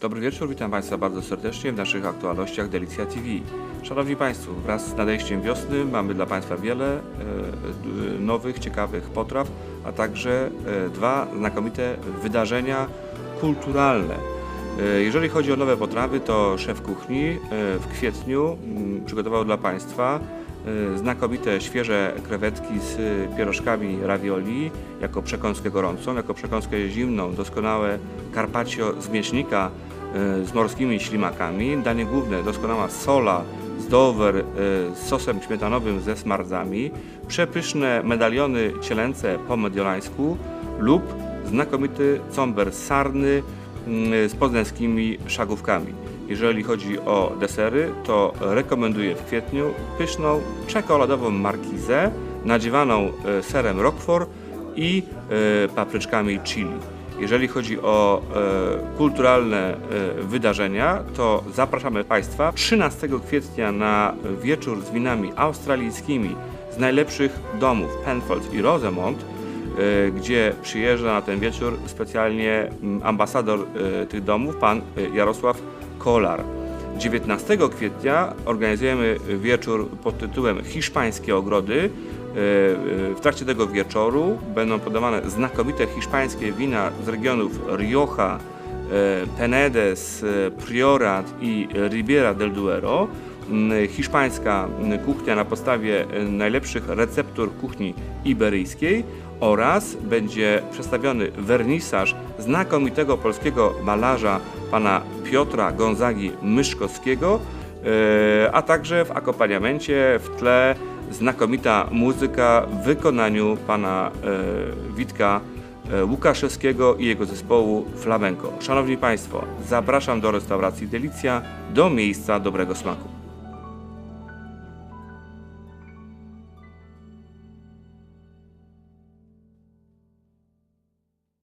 Dobry wieczór, witam Państwa bardzo serdecznie w naszych aktualnościach Delicja TV. Szanowni Państwo, wraz z nadejściem wiosny mamy dla Państwa wiele e, nowych, ciekawych potraw, a także e, dwa znakomite wydarzenia kulturalne. E, Jeżeli chodzi o nowe potrawy, to szef kuchni w kwietniu przygotował dla Państwa znakomite świeże krewetki z pierożkami ravioli jako przekąskę gorącą, jako przekąskę zimną, doskonałe carpaccio z mięśnika e, z morskimi ślimakami, danie główne doskonała sola z dower e, z sosem śmietanowym ze smardzami, przepyszne medaliony cielęce po mediolańsku lub znakomity comber sarny z poznańskimi szagówkami. Jeżeli chodzi o desery, to rekomenduję w kwietniu pyszną czekoladową markizę nadziewaną e, serem Roquefort i e, papryczkami chili. Jeżeli chodzi o e, kulturalne e, wydarzenia, to zapraszamy Państwa 13 kwietnia na wieczór z winami australijskimi z najlepszych domów Penfolds i Rosemont, e, gdzie przyjeżdża na ten wieczór specjalnie mm, ambasador e, tych domów, pan e, Jarosław Kolar. 19 kwietnia organizujemy wieczór pod tytułem Hiszpańskie Ogrody. E, e, W trakcie tego wieczoru będą podawane znakomite hiszpańskie wina z regionów Rioja, e, Penedes, Priorat i Ribiera del Duero. Hiszpańska kuchnia na podstawie e, najlepszych receptur kuchni iberyjskiej oraz będzie przedstawiony wernisaż znakomitego polskiego malarza pana Piotra Gonzagi Myszkowskiego, e, a także w akompaniamencie w tle znakomita muzyka w wykonaniu pana e, Witka Łukaszewskiego i jego zespołu Flamenco. Szanowni Państwo, zapraszam do restauracji Delicja, do miejsca dobrego smaku.